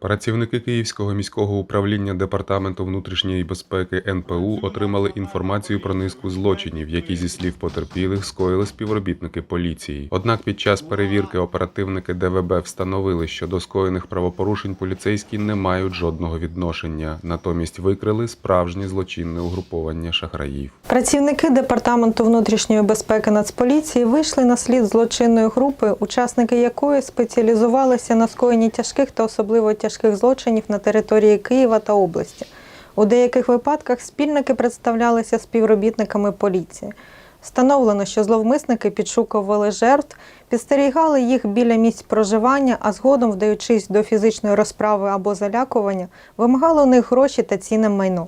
Працівники Київського міського управління Департаменту внутрішньої безпеки НПУ отримали інформацію про низку злочинів, які зі слів потерпілих скоїли співробітники поліції. Однак під час перевірки оперативники ДВБ встановили, що до скоєних правопорушень поліцейські не мають жодного відношення, натомість викрили справжнє злочинне угруповання шахраїв. Працівники департаменту внутрішньої безпеки Нацполіції вийшли на слід злочинної групи, учасники якої спеціалізувалися на скоєнні тяжких та особливо тяжких злочинів на території Києва та області. У деяких випадках спільники представлялися співробітниками поліції. Встановлено, що зловмисники підшукували жертв, підстерігали їх біля місць проживання, а згодом, вдаючись до фізичної розправи або залякування, вимагали у них гроші та цінне майно.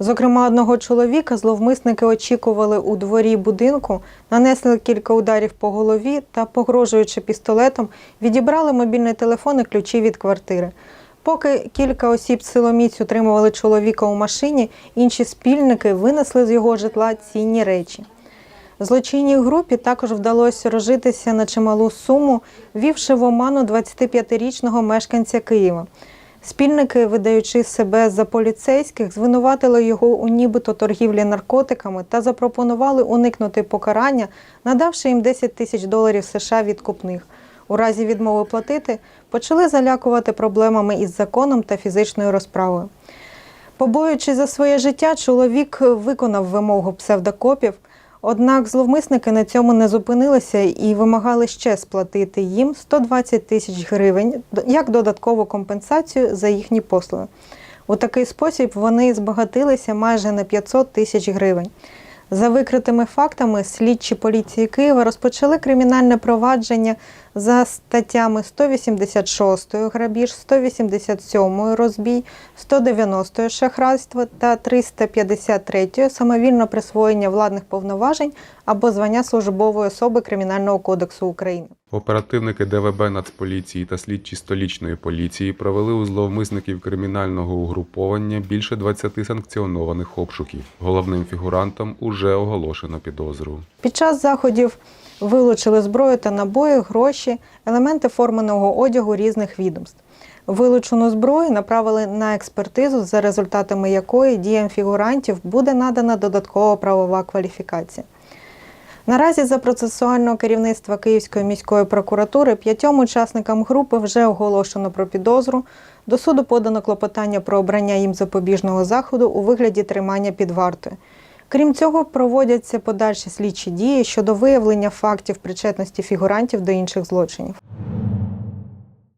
Зокрема, одного чоловіка зловмисники очікували у дворі будинку, нанесли кілька ударів по голові та, погрожуючи пістолетом, відібрали мобільний телефон і ключі від квартири. Поки кілька осіб силоміць утримували чоловіка у машині, інші спільники винесли з його житла цінні речі. Злочинній групі також вдалося розжитися на чималу суму, ввівши в оману 25-річного мешканця Києва. Спільники, видаючи себе за поліцейських, звинуватили його у нібито торгівлі наркотиками та запропонували уникнути покарання, надавши їм 10 тисяч доларів США відкупних. У разі відмови платити почали залякувати проблемами із законом та фізичною розправою. Побоюючись за своє життя, чоловік виконав вимогу псевдокопів. Однак зловмисники на цьому не зупинилися і вимагали ще сплатити їм 120 тисяч гривень як додаткову компенсацію за їхні послуги. У такий спосіб вони збагатилися майже на 500 тисяч гривень. За викритими фактами, слідчі поліції Києва розпочали кримінальне провадження за статтями 186 грабіж, 187 розбій, 190 шахрайство та 353 самовільне присвоєння владних повноважень або звання службової особи Кримінального кодексу України. Оперативники ДВБ Нацполіції та слідчі столічної поліції провели у зловмисників кримінального угруповання більше 20 санкціонованих обшуків. Головним фігурантам уже оголошено підозру. Під час заходів вилучили зброю та набої, гроші, елементи форменого одягу різних відомств. Вилучену зброю направили на експертизу, за результатами якої діям фігурантів буде надана додаткова правова кваліфікація. Наразі за процесуального керівництва Київської міської прокуратури п'ятьом учасникам групи вже оголошено про підозру. До суду подано клопотання про обрання їм запобіжного заходу у вигляді тримання під вартою. Крім цього, проводяться подальші слідчі дії щодо виявлення фактів причетності фігурантів до інших злочинів.